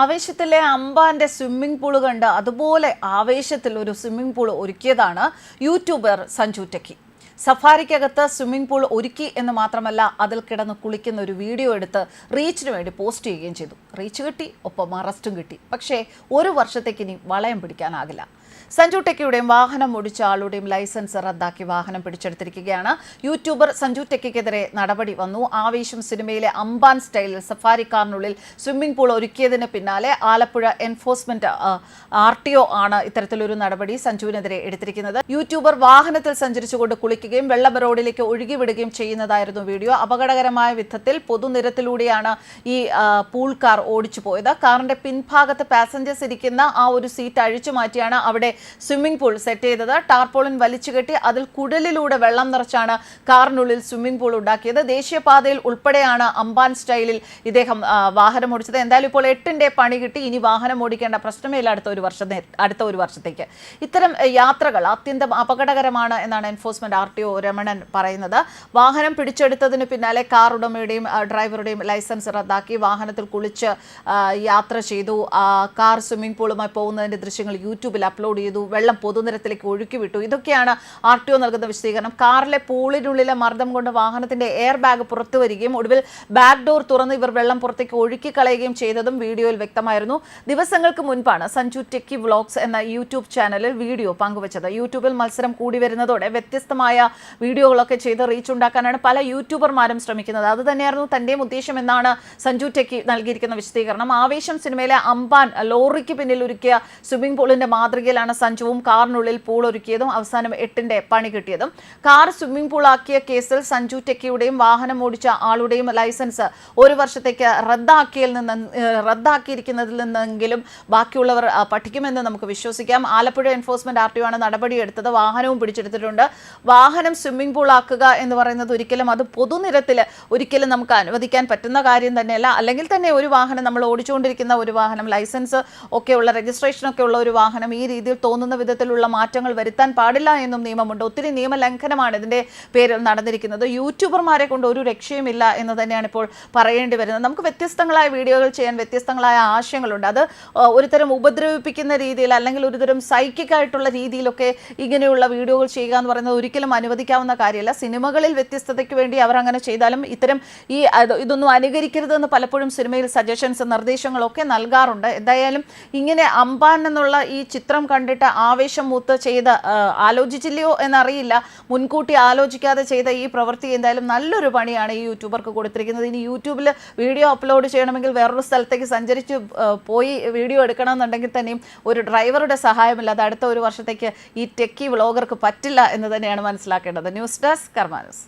ആവേശത്തിലെ അമ്പാന്റെ swimming pool കണ്ട് അതുപോലെ ആവേശത്തിൽ ഒരു സ്വിമ്മിംഗ് പൂൾ ഒരുക്കിയതാണ് യൂട്യൂബർ സഞ്ജു ടെക്കി സഫാരിക്കകത്ത് സ്വിമ്മിംഗ് പൂൾ ഒരുക്കി എന്ന് മാത്രമല്ല അതിൽ കിടന്ന് കുളിക്കുന്ന ഒരു വീഡിയോ എടുത്ത് റീച്ചിന് വേണ്ടി പോസ്റ്റ് ചെയ്യുകയും ചെയ്തു. റീച്ച് കിട്ടി ഒപ്പം അറസ്റ്റും കിട്ടി. പക്ഷേ ഒരു വർഷത്തേക്ക് ഇനി വളയം പിടിക്കാനാകില്ല. സഞ്ജു ടെക്കിയുടെയും വാഹനം ഓടിച്ച ആളുടെയും ലൈസൻസ് റദ്ദാക്കി വാഹനം പിടിച്ചെടുത്തിരിക്കുകയാണ്. യൂട്യൂബർ സഞ്ജു ടെക്കിക്കെതിരെ നടപടി വന്നു. ആവേശം സിനിമയിലെ അംബാൻ സ്റ്റൈലിൽ സഫാരി കാറിനുള്ളിൽ സ്വിമ്മിംഗ് പൂൾ ഒരുക്കിയതിന് പിന്നാലെ Alappuzha enforcement R T O ആണ് ഇത്തരത്തിലൊരു നടപടി സഞ്ജുവിനെതിരെ എടുത്തിരിക്കുന്നത്. യൂട്യൂബർ വാഹനത്തിൽ സഞ്ചരിച്ചുകൊണ്ട് കുളിക്കുകയും വെള്ളം റോഡിലേക്ക് ഒഴുകിവിടുകയും ചെയ്യുന്നതായിരുന്നു വീഡിയോ. അപകടകരമായ വിധത്തിൽ പൊതുനിരത്തിലൂടെയാണ് ഈ പൂൾ കാർ ഓടിച്ചു പോയത്. കാറിന്റെ പിൻഭാഗത്ത് പാസഞ്ചേഴ്സ് ഇരിക്കുന്ന ആ ഒരു സീറ്റ് അഴിച്ചു മാറ്റിയാണ് അവിടെ സ്വിമ്മിംഗ് പൂൾ സെറ്റ് ചെയ്തത്. ടാർപോളിൻ വലിച്ചു കെട്ടി അതിൽ കുടലിലൂടെ വെള്ളം നിറച്ചാണ് കാറിനുള്ളിൽ സ്വിമ്മിംഗ് പൂൾ ഉണ്ടാക്കിയത്. ദേശീയപാതയിൽ ഉൾപ്പെടെയാണ് അംബാൻ സ്റ്റൈലിൽ ഇദ്ദേഹം വാഹനം ഓടിച്ചത്. എന്തായാലും ഇപ്പോൾ എട്ടിന്റെ പണി കിട്ടി. ഇനി വാഹനം ഓടിക്കേണ്ട പ്രശ്നമേ ഇല്ല അടുത്ത ഒരു വർഷം അടുത്ത ഒരു വർഷത്തേക്ക്. ഇത്തരം യാത്രകൾ അത്യന്തം അപകടകരമാണ് എന്നാണ് enforcement R T O Ramanan പറയുന്നത്. വാഹനം പിടിച്ചെടുത്തതിന് പിന്നാലെ കാർ ഉടമയുടെയും ഡ്രൈവറുടെയും ലൈസൻസ് റദ്ദാക്കി വാഹനത്തിൽ കുളിച്ച് യാത്ര ചെയ്തു. കാർ സ്വിമ്മിംഗ് പൂളുമായി പോകുന്നതിന്റെ ദൃശ്യങ്ങൾ യൂട്യൂബിൽ അപ്ലോഡ് ചെയ്തു വെള്ളം പൊതുനിരത്തിലേക്ക് ഒഴുക്കി വിട്ടു. ഇതൊക്കെയാണ് ആർ ടി ഒ നൽകുന്ന വിശദീകരണം. കാറിലെ പൂളിനുള്ളിലെ മർദ്ദം കൊണ്ട് വാഹനത്തിന്റെ എയർ ബാഗ് പുറത്തു വരികയും ഒടുവിൽ ബാക്ക് ഡോർ തുറന്ന് ഇവർ വെള്ളം പുറത്തേക്ക് ഒഴുക്കി കളയുകയും ചെയ്തതും വീഡിയോയിൽ വ്യക്തമായിരുന്നു. ദിവസങ്ങൾക്ക് മുൻപാണ് സഞ്ജു ടെക്കി വ്ളോഗ്സ് എന്ന യൂട്യൂബ് ചാനലിൽ വീഡിയോ പങ്കുവച്ചത്. യൂട്യൂബിൽ മത്സരം കൂടി വരുന്നതോടെ വ്യത്യസ്തമായ വീഡിയോകളൊക്കെ ചെയ്ത് റീച്ച് ഉണ്ടാക്കാനാണ് പല യൂട്യൂബർമാരും ശ്രമിക്കുന്നത്. അത് തന്നെയായിരുന്നു തന്റെയും ഉദ്ദേശം എന്നാണ് സഞ്ജു ടെക്കി നൽകിയിരിക്കുന്ന വിശദീകരണം. ആവേശം സിനിമയിലെ അമ്പാൻ ലോറിക്ക് പിന്നിൽ ഒരുക്കിയ സ്വിമ്മിംഗ് പൂളിന്റെ മാതൃകയിലാണ് സഞ്ജുവും കാറിനുള്ളിൽ പൂൾ ഒരുക്കിയതും അവസാനം എട്ടിന്റെ പണി കിട്ടിയതും. കാർ സ്വിമ്മിംഗ് പൂൾ ആക്കിയ കേസിൽ സഞ്ജു ടെക്കിയുടെയും വാഹനം ഓടിച്ച ആളുടെയും ലൈസൻസ് ഒരു വർഷത്തേക്ക് റദ്ദാക്കിയതിൽ നിന്ന് റദ്ദാക്കിയിരിക്കുന്നതിൽ നിന്നെങ്കിലും ബാക്കിയുള്ളവർ പഠിക്കുമെന്ന് നമുക്ക് വിശ്വസിക്കാം. ആലപ്പുഴ എൻഫോഴ്സ്മെന്റ് ആർ ടിഒ ആണ് നടപടിയെടുത്തത്. വാഹനവും പിടിച്ചെടുത്തിട്ടുണ്ട്. വാഹനം സ്വിമ്മിംഗ് പൂൾ ആക്കുക എന്ന് പറയുന്നത് ഒരിക്കലും അത് പൊതുനിരത്തിൽ ഒരിക്കലും നമുക്ക് അനുവദിക്കാൻ പറ്റുന്ന കാര്യം തന്നെയല്ല. അല്ലെങ്കിൽ തന്നെ ഒരു വാഹനം നമ്മൾ ഓടിച്ചുകൊണ്ടിരിക്കുന്ന ഒരു വാഹനം ലൈസൻസ് ഒക്കെയുള്ള രജിസ്ട്രേഷൻ ഒക്കെ ഉള്ള ഒരു വാഹനം ഈ രീതിയിൽ തോന്നുന്ന വിധത്തിലുള്ള മാറ്റങ്ങൾ വരുത്താൻ പാടില്ല എന്നും നിയമമുണ്ട്. ഒത്തിരി നിയമലംഘനമാണ് ഇതിന്റെ പേരിൽ നടന്നിരിക്കുന്നത്. യൂട്യൂബർമാരെ കൊണ്ട് ഒരു രക്ഷയുമില്ല എന്ന് തന്നെയാണ് ഇപ്പോൾ പറയേണ്ടി വരുന്നത്. നമുക്ക് വ്യത്യസ്തങ്ങളായ വീഡിയോകൾ ചെയ്യാൻ വ്യത്യസ്തങ്ങളായ ആശയങ്ങളുണ്ട്. അത് ഒരുതരം ഉപദ്രവിപ്പിക്കുന്ന രീതിയിൽ അല്ലെങ്കിൽ ഒരുതരം സൈക്കിക് ആയിട്ടുള്ള രീതിയിലൊക്കെ ഇങ്ങനെയുള്ള വീഡിയോകൾ ചെയ്യുക എന്ന് പറയുന്നത് ഒരിക്കലും അനുവദിക്കാവുന്ന കാര്യമല്ല. സിനിമകളിൽ വ്യത്യസ്തതയ്ക്ക് വേണ്ടി അവർ അങ്ങനെ ചെയ്താലും ഇത്തരം ഈ ഇതൊന്നും അനുകരിക്കരുതെന്ന് പലപ്പോഴും സിനിമയിൽ സജഷൻസ് നിർദ്ദേശങ്ങളൊക്കെ നൽകാറുണ്ട്. എന്തായാലും ഇങ്ങനെ അമ്പാൻ എന്നുള്ള ഈ ചിത്രം കണ്ടിട്ട് ആവേശം മൂത്ത് ചെയ്ത ആലോചിച്ചില്ലയോ എന്നറിയില്ല. മുൻകൂട്ടി ആലോചിക്കാതെ ചെയ്ത ഈ പ്രവൃത്തി എന്തായാലും നല്ലൊരു പണിയാണ് ഈ യൂട്യൂബർക്ക് കൊടുത്തിരിക്കുന്നത്. ഇനി യൂട്യൂബിൽ വീഡിയോ അപ്ലോഡ് ചെയ്യണമെങ്കിൽ വേറൊരു സ്ഥലത്തേക്ക് സഞ്ചരിച്ച് പോയി വീഡിയോ എടുക്കണമെന്നുണ്ടെങ്കിൽ തന്നെയും ഒരു ഡ്രൈവറുടെ സഹായമില്ലാതെ അടുത്ത ഒരു വർഷത്തേക്ക് ഈ ടെക്കി വ്ളോഗർക്ക് പറ്റില്ല എന്ന് തന്നെയാണ് മനസ്സിലാക്കേണ്ടത്. News desk കർമാനസ്.